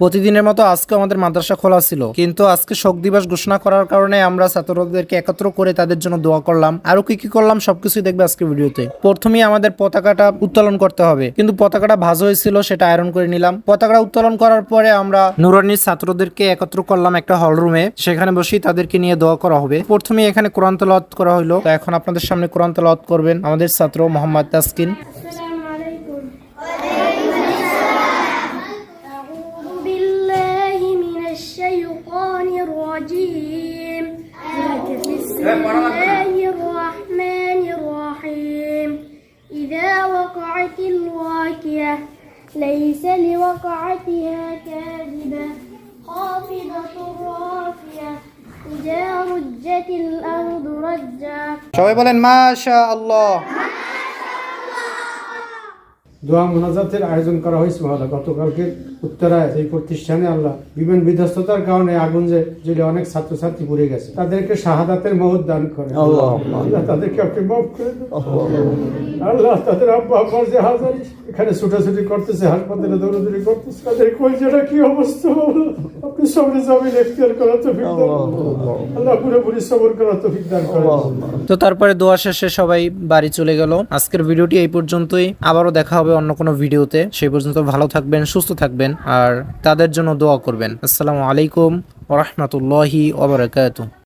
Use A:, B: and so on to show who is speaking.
A: প্রতিদিনের মতো আজকে আমাদের মাদ্রাসা খোলা ছিল। কিন্তু আজকে শোক দিবস ঘোষণা করার কারণে আমরা ছাত্রদেরকে একত্র করে তাদের জন্য দোয়া করলাম। আরও কি কি করলাম সবকিছুই দেখবে আজকে ভিডিওতে। প্রথমেই আমাদের পতাকাটা উত্তোলন করতে হবে। কিন্তু পতাকাটা ভাজ হয়েছিল, সেটা আয়রন করে নিলাম। পতাকাটা উত্তোলন করার পরে আমরা নুরানির ছাত্রদেরকে একত্র করলাম একটা হল রুমে সেখানে বসেই তাদেরকে নিয়ে দোয়া করা হবে। প্রথমেই এখানে কোরআন তেলাওয়াত করা হলো তো এখন আপনাদের সামনে কোরআন তেলাওয়াত করবেন আমাদের ছাত্র মোহাম্মদ তাসকিন।
B: الشيطان الرجيم. بسم إيه، الله الرحمن الرحيم. إذا وقعت الواقعة ليس لوقعتها كاذبة. خافضة رافية إذا رجت الأرض رجا.
A: شوي بولن ما شاء الله.
C: দোয়া মোনাজাতের আয়োজন করা হয়েছে ভালো গতকালকে উত্তরায় এই প্রতিষ্ঠানে আল্লাহ বিভিন্ন বিধ্বস্ততার কারণে আগুন যে জেলে অনেক ছাত্রছাত্রী পুড়ে গেছে তাদেরকে শাহাদাতের মহৎ দান করে আল্লাহ তাদেরকে আপনি মাফ করে আল্লাহ তাদের আব্বা আব্বার যে হাজারি এখানে ছুটাছুটি করতেছে হাসপাতালে দৌড়াদৌড়ি করতেছে। তাদের কলজাটা কি অবস্থা? আপনি সবরে জমিন এখতিয়ার করা তো আল্লাহ পুরোপুরি সবর করা তো করেন।
A: তো তারপরে দোয়া শেষে সবাই বাড়ি চলে গেল। আজকের ভিডিওটি এই পর্যন্তই। আবারও দেখা হবে অন্য কোনো ভিডিওতে। সেই পর্যন্ত ভালো থাকবেন সুস্থ থাকবেন আর তাদের জন্য দোয়া করবেন। আসসালামু আলাইকুম ওরহমতুল্লাহি ওবরাকাতু